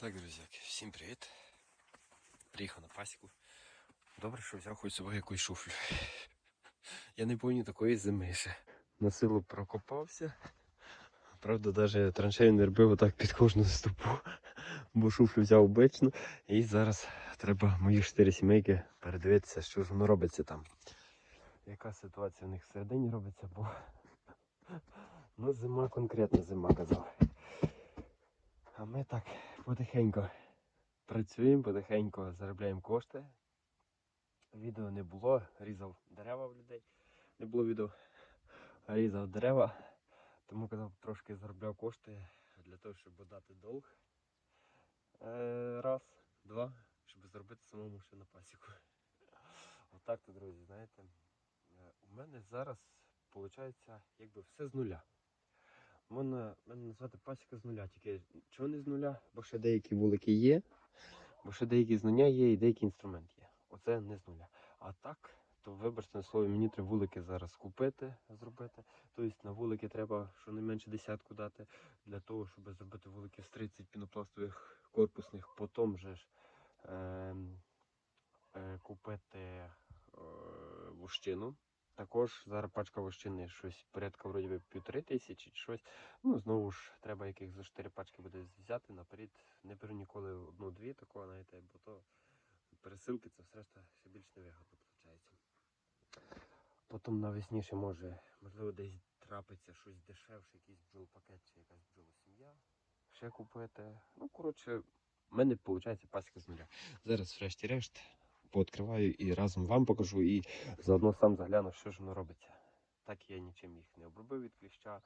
Так, друзяки, всім привіт. Приїхав на пасіку. Добре, що взяв хоч собою якусь шуфлю. Я не пам'ятаю такої зими ще. На силу прокопався. Правда, навіть траншею не робив отак під кожну стопу, бо шуфлю взяв обично. І зараз треба мої чотири сімейки передивитися, що ж воно робиться там. Яка ситуація в них всередині робиться, бо ну, зима конкретна зима казав. А ми так потихеньку працюємо, потихеньку заробляємо кошти. Відео не було, різав дерева в людей. Не було відео, різав дерева. Тому казав, трошки заробляв кошти для того, щоб дати долг. Е, раз, два, щоб зробити самому ще на пасіку. Отак то, друзі, знаєте. е, У мене зараз виходить якби все з нуля. Можна мене назвати пасіка з нуля, тільки чого не з нуля, бо ще деякі вулики є, бо ще деякі знання є і деякий інструмент є. Оце не з нуля. А так, то вибачте на слово, мені треба вулики зараз купити, зробити. Тобто на вулики треба щонайменше десятку дати для того, щоб зробити вулики з 30 пінопластових корпусних, потім же ж е, е, купити е, вущину. Також зараз пачка вощини щось порядка вроді би півтори тисячі чи щось. Ну, знову ж, треба яких за 4 пачки буде взяти наперед. Не беру ніколи одну-дві такого, знаєте, бо то пересилки це все решта ще більш невигодно виходить. Потім навесні ще може, можливо, десь трапиться щось дешевше, якийсь бджолпакет чи якась бджолосім'я. Ще купити. Ну, коротше, в мене виходить пасіка з нуля. Зараз, врешті-решт, пооткриваю і разом вам покажу, і заодно сам загляну, що ж воно робиться. Так я нічим їх не обробив від кліща.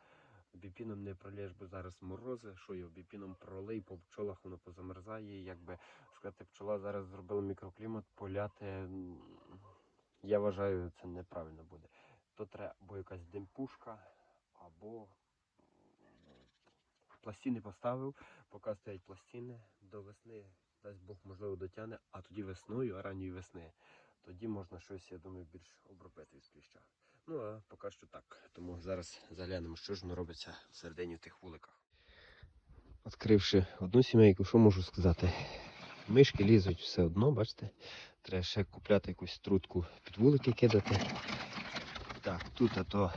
Біпіном не пролєш, бо зараз морози. Що його біпіном пролий, по пчолах воно позамерзає. Якби сказати, пчола зараз зробила мікроклімат, поляти. Я вважаю, це неправильно буде. То треба або якась димпушка, або пластини поставив, поки стоять пластини до весни. Дасть Бог, можливо, дотягне, а тоді весною, ранньої весни. Тоді можна щось, я думаю, більш обробити від кліща. Ну, а поки що так. Тому зараз заглянемо, що ж воно робиться всередині в тих вуликах. Відкривши одну сімейку, що можу сказати? Мишки лізуть все одно, бачите? Треба ще купляти якусь трутку під вулики кидати. Так, тут а то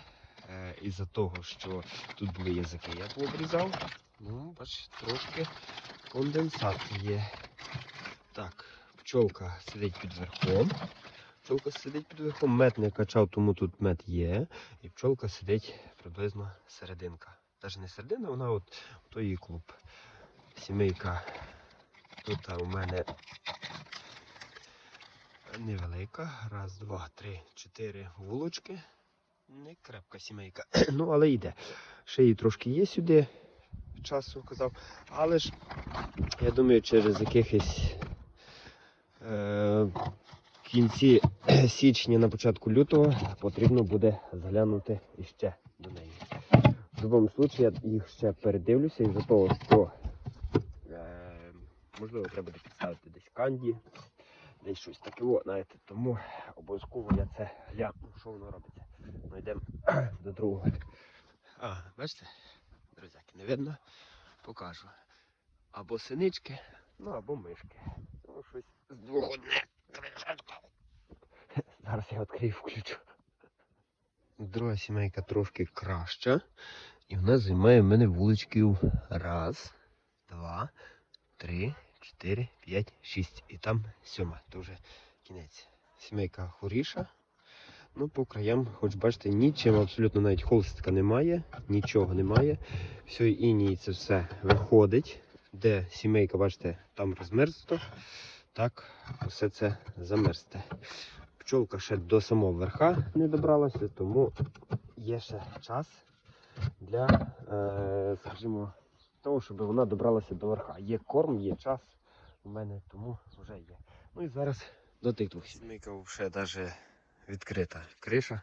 е, із-за того, що тут були язики, я пообрізав. Ну, бачите, трошки конденсат є. Так, пчолка сидить під верхом. Пчолка сидить під верхом, мед не качав, тому тут мед є. І пчолка сидить приблизно серединка. Навіть не середина, вона от то її клуб. Сімейка тут у мене невелика. Раз, два, три, чотири вулочки. Не крепка сімейка. ну, але йде. Ще її трошки є сюди, часу казав. Але ж, я думаю, через якихось е, кінці січня, на початку лютого потрібно буде заглянути іще до неї. В будь-якому випадку я їх ще передивлюся із-за того, що е, можливо треба буде підставити десь канді, десь щось таке, о, знаєте, тому обов'язково я це гляну, що воно робиться. Ну йдемо до другого. А, бачите, друзяки, не видно, покажу. Або синички, ну або мишки. Ну, щось з двох одне. Зараз я відкрию включу. Друга сімейка трошки краща. І вона займає в мене вуличків раз, два, три, чотири, п'ять, шість. І там сьома. То вже кінець. Сімейка хоріша. Ну, по краям, хоч бачите, нічим абсолютно навіть холстика немає, нічого немає. Все іній це все виходить. Де сімейка, бачите, там розмерзло. Так, все це замерзте. Пчолка ще до самого верха не добралася, тому є ще час для, е, скажімо, того, щоб вона добралася до верха. Є корм, є час у мене, тому вже є. Ну і зараз до тих двох. Сімейка вже навіть відкрита криша,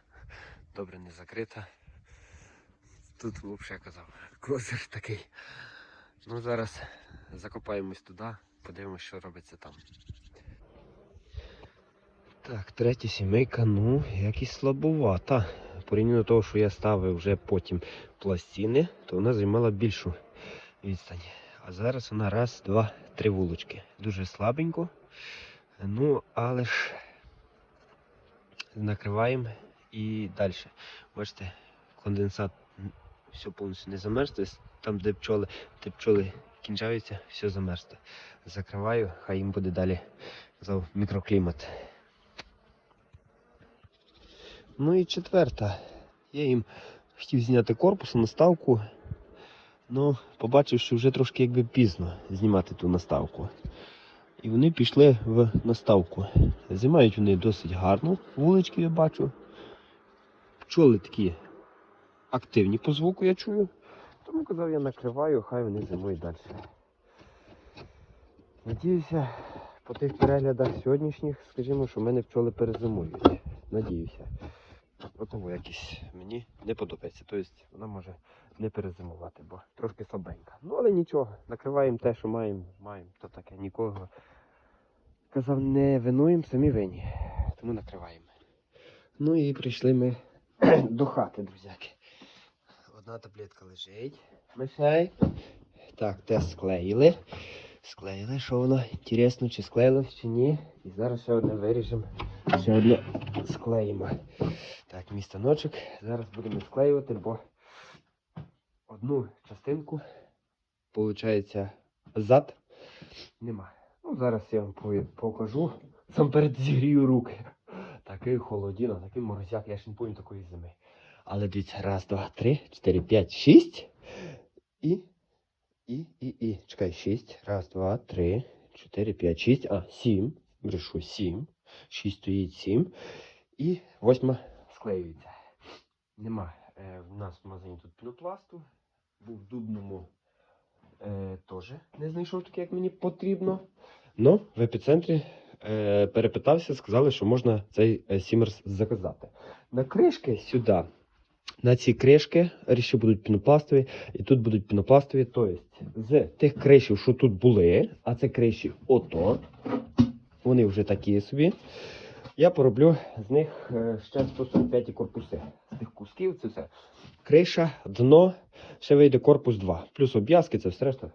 добре не закрита. Тут взагалі казав, козир такий. Ну зараз закопаємось туди, подивимось, що робиться там. Так, третя сімейка, ну, якось слабувата. Порівняно того, що я ставив вже потім пластини, то вона займала більшу відстань. А зараз вона раз, два, три вулочки. Дуже слабенько. Ну, але ж накриваємо і далі. Бачите, конденсат все повністю не замерзло. Там, де пчоли, де пчоли кінчаються, все замерзло. Закриваю, хай їм буде далі казав, мікроклімат. Ну і четверта. Я їм хотів зняти корпус, наставку. Ну, побачив, що вже трошки якби пізно знімати ту наставку. І вони пішли в наставку. Займають вони досить гарно, вулички я бачу. Пчоли такі активні по звуку я чую. Тому казав, я накриваю, хай вони зимують далі. Надіюся, по тих переглядах сьогоднішніх, скажімо, що в мене пчоли перезимують. Надіюся. Отому якісь мені не подобається. Тобто вона може не перезимувати, бо трошки слабенька. Ну але нічого, накриваємо те, що маємо, маємо, то таке нікого. Казав, не винуємо, самі винні. Тому накриваємо. Ну і прийшли ми до хати, друзяки. Одна таблетка лежить. Мишей. Так, те склеїли. Склеїли, що воно? Інтересно, чи склеїлось, чи ні. І зараз ще одне виріжемо. Ще одне склеїмо. Так, мій станочок. Зараз будемо склеювати, бо одну частинку, виходить, зад нема. Ну, зараз я вам покажу. Сам перед зігрію руки. Такий холодіно, такий морозяк, я ж не пам'ятаю такої зими. Але дивіться, раз, два, три, чотири, п'ять, шість. І. І, і, і. Чекай, шість. Раз, два, три, чотири, п'ять, шість. А, сім. Брешу, сім. Шість стоїть сім. І восьма склеюється. Нема. Е, в нас в магазині тут пінопласту. Був в дубному е, теж не знайшов таке, як мені потрібно. Ну, в епіцентрі е, перепитався, сказали, що можна цей е, Сімерс заказати. На кришки сюди. На ці кришки ріші будуть пінопластові, і тут будуть пінопластові. Тобто з тих кришів, що тут були, а це криші ото, вони вже такі собі. Я пороблю з них е, ще 145 корпуси. З тих кусків це все. Криша, дно, ще вийде корпус 2. Плюс обв'язки, це все решта.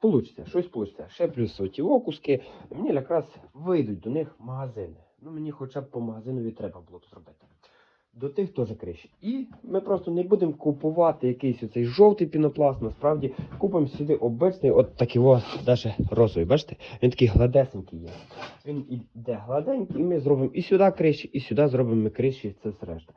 Получиться, щось получиться. Ще плюс оті окуски. Мені якраз вийдуть до них магазини. Ну мені хоча б по магазинові треба було б зробити. До тих теж криші. І ми просто не будемо купувати якийсь оцей жовтий пінопласт. Насправді купимо сюди обичний, от такий даже розовий. Бачите? Він такий гладесенький є. Він іде гладенький, і ми зробимо і сюди криші, і сюди зробимо криші, це все решта.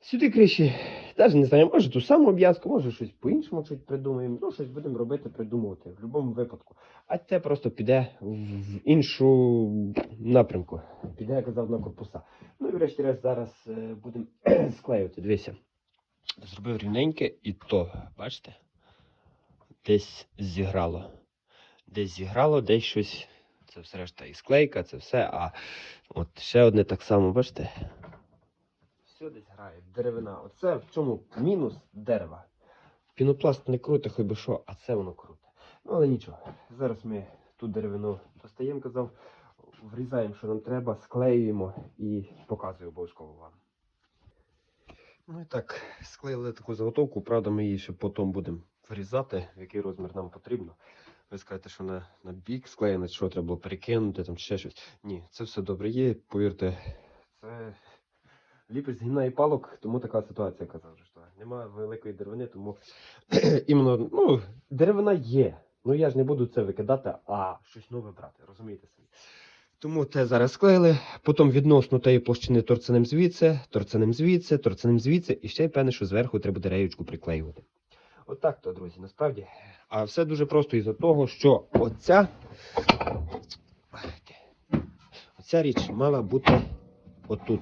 Сюди криші, навіть не знаю, може ту саму обв'язку, може щось по-іншому щось придумаємо. Ну, щось будемо робити, придумувати в будь-якому випадку. А це просто піде в іншу напрямку. Піде, я казав, на корпуса. Ну і врешті-решт зараз е, будемо склеювати. Дивися. Зробив рівненьке і то, бачите? Десь зіграло. Десь зіграло, десь щось. Це все решта і склейка, це все. А от ще одне так само, бачите? Деревина. Оце в чому мінус дерева. Пінопласт не круте, хоч би що, а це воно круте. Ну, але нічого. Зараз ми ту деревину достаємо, казав, врізаємо, що нам треба, склеюємо і показую обов'язково вам. Ну і так, склеїли таку заготовку, правда, ми її ще потім будемо врізати, в який розмір нам потрібно. Ви скажете, що на, на бік склеєно, що треба було перекинути, там чи ще щось. Ні, це все добре є, повірте, це ліпиш з гімна і палок, тому така ситуація казав. Що немає великої деревини, тому іменно, ну, деревина є. Ну я ж не буду це викидати, а щось нове брати, розумієте самі. Тому те зараз склеїли, потім відносно тієї площини торцаним звідси, торцаним звідси, торцаним звідси, і ще й певне, що зверху треба буде реєчку приклеювати. Отак то, друзі, насправді. А все дуже просто із-за того, що оця, оця річ мала бути отут,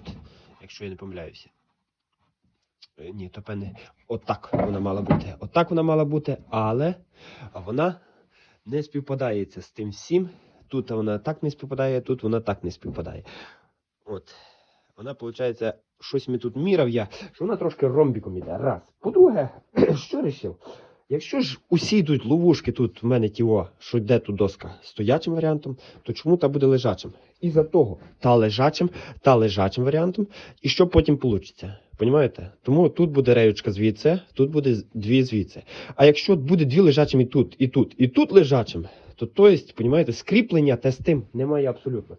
якщо я не помиляюся. Е, Ні, то певне, отак вона мала бути. Отак вона мала бути, але вона не співпадається з тим всім. Тут вона так не співпадає, тут вона так не співпадає. От. Вона, виходить, щось ми тут мірав я, що вона трошки ромбіком іде. Раз. По-друге, що рішив? Якщо ж усі йдуть ловушки тут в мене тіо, що йде тут доска стоячим варіантом, то чому та буде лежачим? І за того та лежачим, та лежачим варіантом, і що потім вийде? Понімаєте? Тому тут буде реючка звідси, тут буде дві звідси. А якщо буде дві лежачим і тут, і тут, і тут лежачим, то то есть, понімаєте, скріплення те з тим немає абсолютно.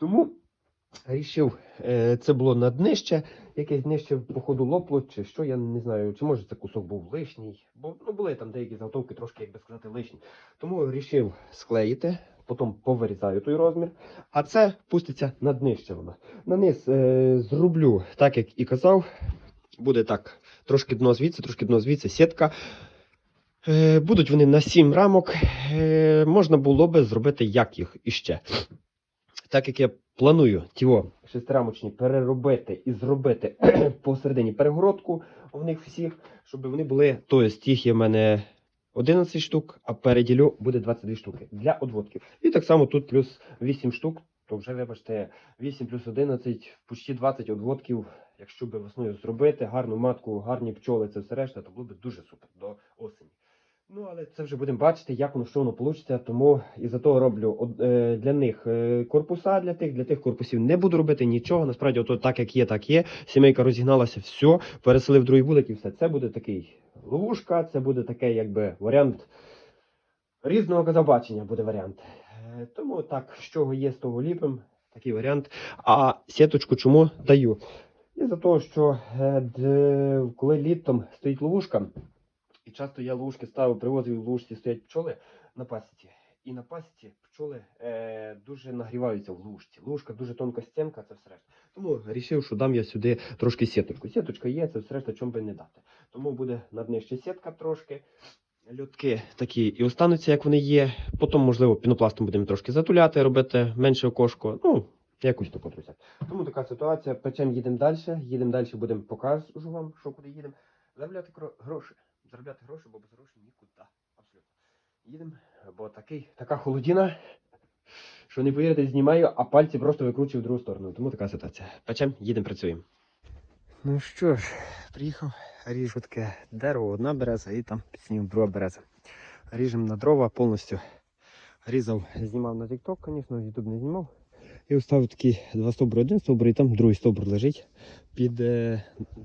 Тому рішив, е, це було на днище, якесь днище, походу, лопло, чи що, я не знаю, чи може це кусок був лишній, бо ну, були там деякі заготовки трошки, як би сказати, лишні. Тому вирішив склеїти, потім повирізаю той розмір, а це пуститься на днище воно. На низ е, зроблю, так як і казав, буде так, трошки дно звідси, трошки дно звідси, сітка. Е, будуть вони на 7 рамок. Е, можна було би зробити як їх іще. Так як я планую ті шестирамочні переробити і зробити посередині перегородку в них всіх, щоб вони були. Тобто їх є в мене 11 штук, а переділю буде 22 штуки для одводків. І так само тут плюс 8 штук, то вже вибачте, 8 плюс 11, почти 20 одводків. Якщо би весною зробити гарну матку, гарні пчоли, це все решта, то було б дуже супер до. Ну, але це вже будемо бачити, як воно що воно вийде. Тому і за того роблю е, для них е, корпуса для тих, для тих корпусів не буду робити нічого. Насправді, ото так як є, так є. Сімейка розігналася, все, переселив другий вулик і все. Це буде такий ловушка, це буде такий, якби варіант різного казабачення буде варіант. Е, Тому так, з чого є, з того ліпим. Такий варіант. А сіточку чому даю? І за того, що коли літом стоїть ловушка, і часто я ловушки ставив, привозив в ловушці стоять пчоли на пасіці. І на пасіці пчоли е, дуже нагріваються в ловушці. Ловушка дуже тонка стінка, це все решта. Тому вирішив, що дам я сюди трошки сіточку. Сіточка є, це все решта, чому би не дати. Тому буде на дні ще сітка трошки. Льотки такі і остануться, як вони є. Потім, можливо, пінопластом будемо трошки затуляти, робити менше окошко. Ну, якось тако, друзі. Тому така ситуація. Печем їдемо далі. Їдемо далі, будемо покажу вам, що куди їдемо. Заробляти гроші. Заробляти гроші, бо без грошей нікуди. Абсолютно. Їдемо, бо такий, така холодіна, що не повірите, знімаю, а пальці просто викручую в другу сторону. Тому така ситуація. Печем, їдемо, працюємо. Ну що ж, приїхав, ріжу таке дерево, одна береза і там під снігом друга береза. Ріжемо на дрова повністю. Різав, знімав на TikTok, звісно, в YouTube не знімав. І оставив такі два стовбури, один стовбур, і там другий стовбур лежить під е,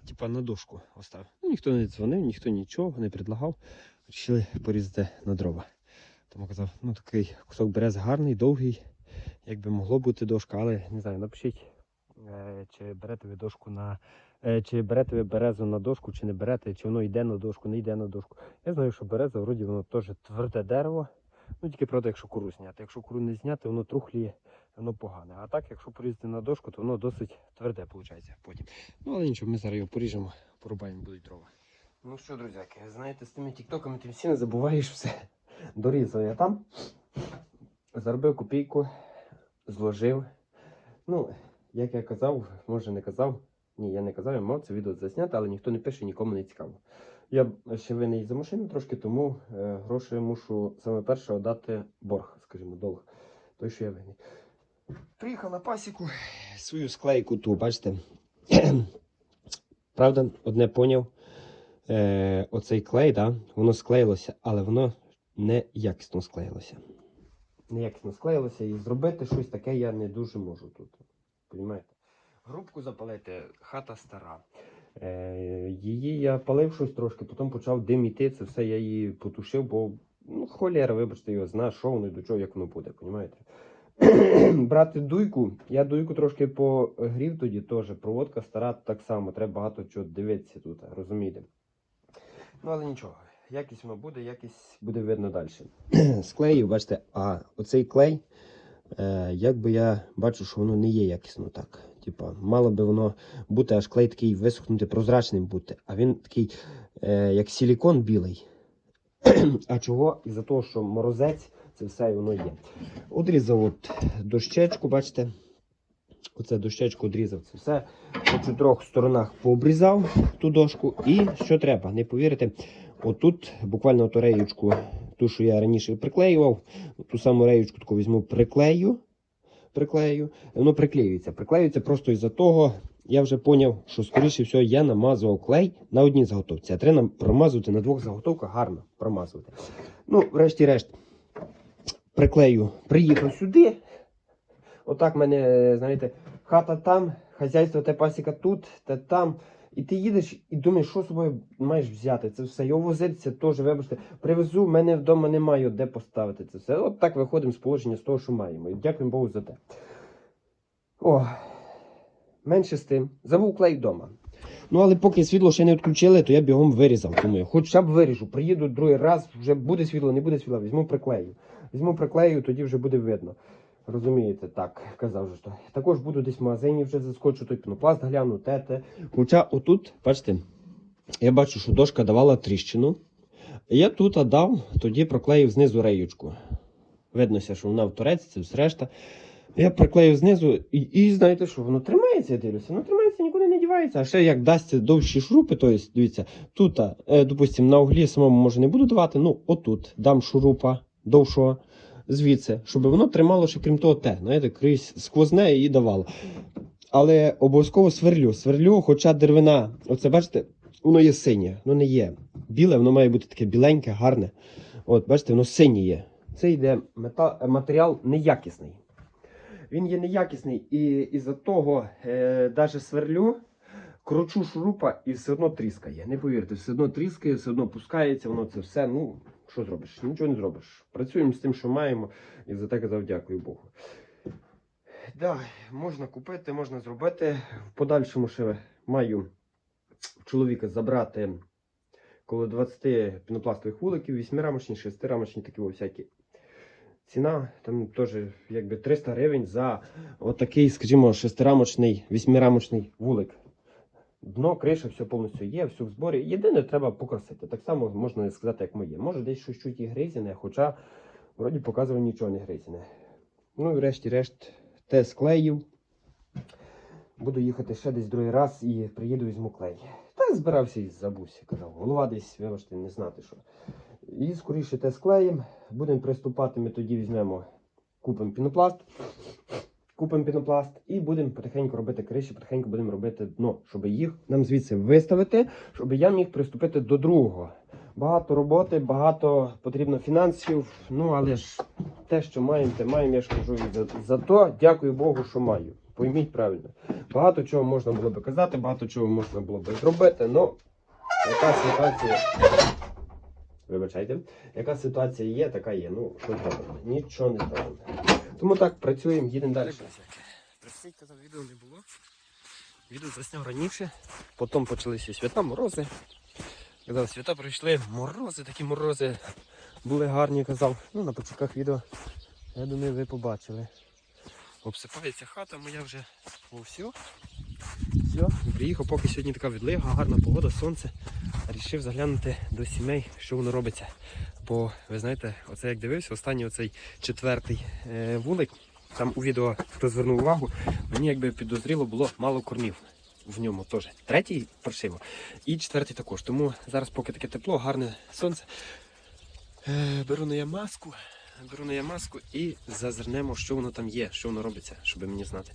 типа на дошку оставив. Ну, ніхто не дзвонив, ніхто нічого не предлагав. Вирішили порізати на дрова. Тому казав, ну такий кусок берези гарний, довгий, якби могло бути дошка, але не знаю, напишіть, е, чи берете ви дошку на. е, Чи берете ви березу на дошку, чи не берете, чи воно йде на дошку, не йде на дошку. Я знаю, що береза, вроді воно теж тверде дерево. Ну тільки правда, якщо кору зняти. Якщо кору не зняти, воно трухліє, воно погане. А так, якщо порізати на дошку, то воно досить тверде виходить потім. Ну, але нічого, ми зараз його поріжемо, порубаємо, будуть дрова. Ну що, друзяки, знаєте, з тими тіктоками ти всі не забуваєш все. Дорізав я там, заробив копійку, зложив. Ну, як я казав, може не казав. Ні, я не казав, я мав це відео засняти, але ніхто не пише, нікому не цікаво. Я ще винний за машину трошки, тому е, гроші мушу саме перше віддати борг, скажімо, долг. Той, що я винний. Приїхав на пасіку, свою склейку ту, бачите. Правда, одне поняв. Е, оцей клей, да, воно склеїлося, але воно неякісно склеїлося. Неякісно склеїлося і зробити щось таке я не дуже можу тут. Понімаєте? Грубку запалити, хата стара. Е, її я палив щось трошки, потім почав дим іти, це все я її потушив, бо ну, холєра, вибачте, його знає, що воно і до чого, як воно буде, понімаєте? Брати дуйку, я дуйку трошки погрів тоді теж. Проводка стара так само, треба багато чого дивитися тут, розумієте? Ну, але нічого, якість воно буде, якість буде видно далі. Склеїв, бачите, а оцей клей, е, якби я бачу, що воно не є якісно так. Типа, мало би воно бути аж клей такий висохнути, прозрачним бути, а він такий, е, як силікон білий. а чого? Із-за того, що морозець, це все воно є. Одрізав от дощечку, бачите. Оце дощечку одрізав це все. По чотирьох сторонах пообрізав ту дошку. І що треба, не повірите, отут буквально ту реючку, ту, що я раніше приклеював, ту саму реючку таку візьму, приклею. Приклею, воно приклеюється. Приклеюється просто із-за того, я вже поняв, що скоріше всього я намазував клей на одній заготовці, а треба промазувати на двох заготовках гарно промазувати. Ну, врешті-решт, приклею, приїхав сюди. Отак мене, знаєте, хата там, хазяйство та пасіка тут, та там. І ти їдеш і думаєш, що з собою маєш взяти. Це все. Його возитися теж, вибачте, привезу, в мене вдома немає де поставити це все. От так виходимо з положення з того, що маємо. І дякуємо Богу за те. О, менше з тим. Забув клей вдома. Ну, але поки світло ще не відключили, то я бігом вирізав. Думаю, хоча б виріжу. Приїду другий раз, вже буде світло, не буде світла, візьму приклею. Візьму приклею, тоді вже буде видно. Розумієте, так, казав то. Також буду десь в магазині вже заскочу, той пінопласт гляну, те, те. Хоча отут, бачите, я бачу, що дошка давала тріщину. Я тут дав, тоді проклеїв знизу реючку. Виднося, що вона в торець, це все решта. Я приклеїв знизу, і, і знаєте що, воно тримається, я дивлюся, воно тримається, нікуди не дівається. А ще як дасться довші шурупи, то є, дивіться, тут, е, допустимо, на углі самому може не буду давати, ну отут дам шурупа довшого звідси, щоб воно тримало ще крім того те, знаєте, крізь сквозне і давало. Але обов'язково сверлю. Сверлю, хоча деревина, оце бачите, воно є синє, воно не є біле, воно має бути таке біленьке, гарне. От, бачите, воно синє є. Це йде мета... матеріал неякісний. Він є неякісний і із-за того е, навіть сверлю, кручу шурупа і все одно тріскає. Не повірте, все одно тріскає, все одно пускається, воно це все. Ну, що зробиш? Нічого не зробиш. Працюємо з тим, що маємо, і за те казав дякую Богу. Да, можна купити, можна зробити. В подальшому ще маю чоловіка забрати коло 20 пінопластових вуликів, 8-рамочні, 6-рамочні, такі всякі. Ціна там теж якби 300 гривень за отакий, скажімо, 6-рамочний, 8-рамочний вулик. Дно, криша, все повністю є, все в зборі. Єдине, треба покрасити. Так само можна сказати, як моє. Може десь щось чуть і гризіне, хоча вроді показував нічого не гризіне. Ну і врешті-решт те склеїв. Буду їхати ще десь другий раз і приїду візьму клей. Та збирався і забувся, казав. Голова десь, вибачте, не знати що. І скоріше те склеїм. Будемо приступати, ми тоді візьмемо, купимо пінопласт. Купимо пінопласт і будемо потихеньку робити криші, потихеньку будемо робити дно, щоб їх нам звідси виставити, щоб я міг приступити до другого. Багато роботи, багато потрібно фінансів. Ну але ж те, що маємо, те маємо, я ж кажу. За, то дякую Богу, що маю. Пойміть правильно. Багато чого можна було би казати, багато чого можна було би зробити, але яка ситуація. Вибачайте, яка ситуація є, така є. Ну, що зробимо? Нічого не зробимо. Тому так, працюємо, їдемо далі. Простіть, там відео не було. Відео засняв раніше, потім почалися свята, морози. Казав, свята прийшли, морози, такі морози були гарні, казав. Ну, на початках відео, я думаю, ви побачили. Обсипається хата моя вже. О, все. Все. Приїхав, поки сьогодні така відлига, гарна погода, сонце. Рішив заглянути до сімей, що воно робиться. Бо ви знаєте, оце як дивився, останній оцей четвертий е, вулик. Там у відео, хто звернув увагу, мені якби підозріло було мало кормів в ньому теж. Третій паршиво. І четвертий також. Тому зараз, поки таке тепло, гарне сонце. Е, беру на я маску, беру на я маску і зазирнемо, що воно там є, що воно робиться, щоб мені знати.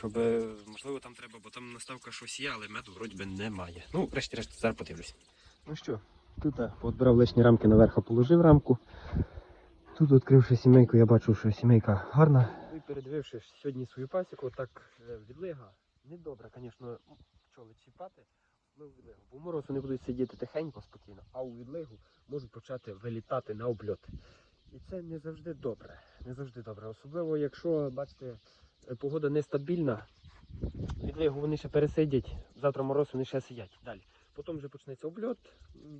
Щоб, е, можливо, там треба, бо там наставка щось є, але меду вроді би немає. Ну, врешті-решт, зараз подивлюсь. Ну що, тут я подбирав лишні рамки наверх, положив рамку. Тут, відкривши сімейку, я бачу, що сімейка гарна. І передививши сьогодні свою пасіку, так е, відлига. Недобре, звісно, пчоли чіпати, особливо відлигу. Бо мороз вони будуть сидіти тихенько, спокійно, а у відлигу можуть почати вилітати на обльот. І це не завжди добре. Не завжди добре. Особливо, якщо, бачите, е, погода нестабільна, відлигу вони ще пересидять, завтра мороз вони ще сидять далі. Потім вже почнеться обльот,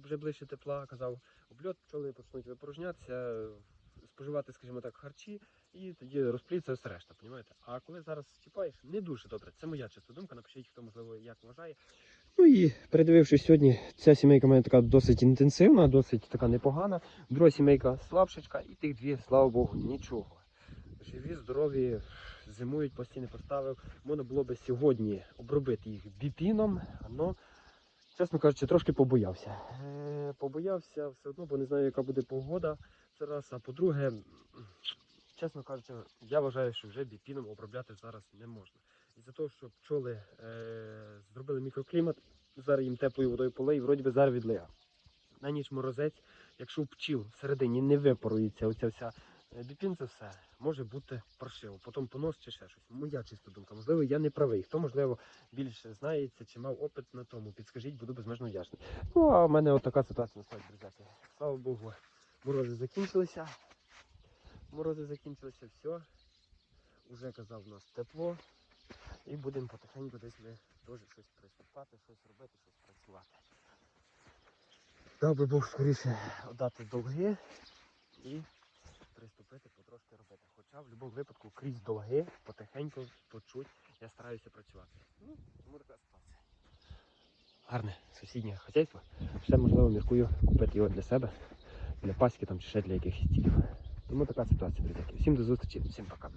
вже ближче тепла, казав, обльот, пчоли почнуть випорожнятися, е, споживати, скажімо так, харчі, і тоді розпліться все решта, понімаєте? А коли зараз чіпаєш, не дуже добре. Це моя чиста думка. Напишіть, хто можливо як вважає. Ну і передивившись сьогодні, ця сімейка в така досить інтенсивна, досить така непогана. Друга сімейка слабшечка, і тих дві, слава Богу, нічого. Живі, здорові, зимують, постійно поставив. Можна було би сьогодні обробити їх біпіном, але, чесно кажучи, трошки побоявся. Е, побоявся все одно, бо не знаю, яка буде погода. Це раз. А по-друге, чесно кажучи, я вважаю, що вже біпіном обробляти зараз не можна. Із-за того, що пчоли е, зробили мікроклімат, зараз їм теплою водою полей, і вроді би зараз відлига. На ніч морозець, якщо у пчіл всередині не випарується оця вся Е, Біпін це все може бути паршиво, потім понос чи ще щось. Моя чиста думка. Можливо, я не правий. Хто, можливо, більше знається чи мав опит на тому, підскажіть, буду безмежно вдячний. Ну, а в мене отака ситуація насправді, друзяки. Слава Богу, морози закінчилися. Морози закінчилися, все. Уже казав, у нас тепло. І будемо потихеньку десь ми теж щось приступати, щось робити, щось працювати. Дав би Бог скоріше дати довги і приступити потрошки робити. Хоча в будь-якому випадку крізь долги, потихеньку, почуть, я стараюся працювати. Ну, тому така ситуація. Гарне сусіднє хазяйство. Ще можливо міркую купити його для себе, для паски там, чи ще для якихось цілів. Тому така ситуація, друзі. Всім до зустрічі, всім пока.